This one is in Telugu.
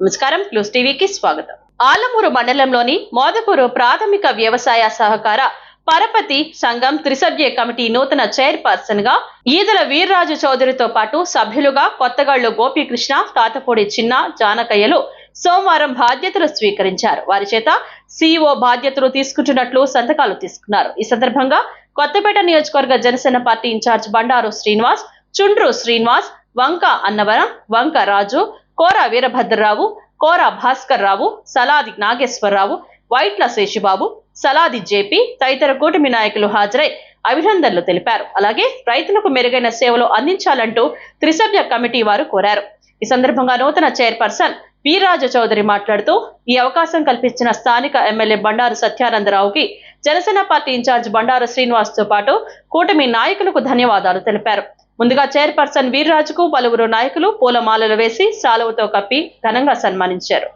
నమస్కారం. ప్లస్ టీవీకి స్వాగతం. ఆలమూరు మండలంలోని మోదపూరు ప్రాథమిక వ్యవసాయ సహకార పరపతి సంఘం త్రిసభ్య కమిటీ నూతన చైర్పర్సన్గా ఈదల వీర్రాజు చౌదరితో పాటు సభ్యులుగా కొత్తగళ్ళు గోపీకృష్ణ తాతపూడి చిన్న జానకయ్యలు సోమవారం బాధ్యతలు స్వీకరించారు. వారి చేత సీఈఓ బాధ్యతలు తీసుకుంటున్నట్లు సంతకాలు తీసుకున్నారు. ఈ సందర్భంగా కొత్తపేట నియోజకవర్గ Janasena party incharge Bandaru Srinivas Chundru Srinivas Vanka Annavaram Vanka Raju Kora Veerabhadrarao Kora Bhaskar Rao Saladi Nageswararao Vaitla Seshubabu Saladi JP తదితర కూటమి నాయకులు హాజరై అభినందనలు తెలిపారు. అలాగే రైతులకు మెరుగైన సేవలు అందించాలంటూ త్రిసభ్య కమిటీ వారు కోరారు. ఈ సందర్భంగా నూతన చైర్పర్సన్ వీరాజ చౌదరి మాట్లాడుతూ ఈ అవకాశం కల్పించిన స్థానిక ఎమ్మెల్యే బండారు సత్యానందరావుకి జనసేన పార్టీ ఇన్ఛార్జ్ బండారు శ్రీనివాస్తో పాటు కూటమి నాయకులకు ధన్యవాదాలు తెలిపారు. ముందుగా చైర్పర్సన్ వీర్రాజుకు పలువురు నాయకులు పూలమాలలు వేసి సాలువతో కప్పి ఘనంగా సన్మానించారు.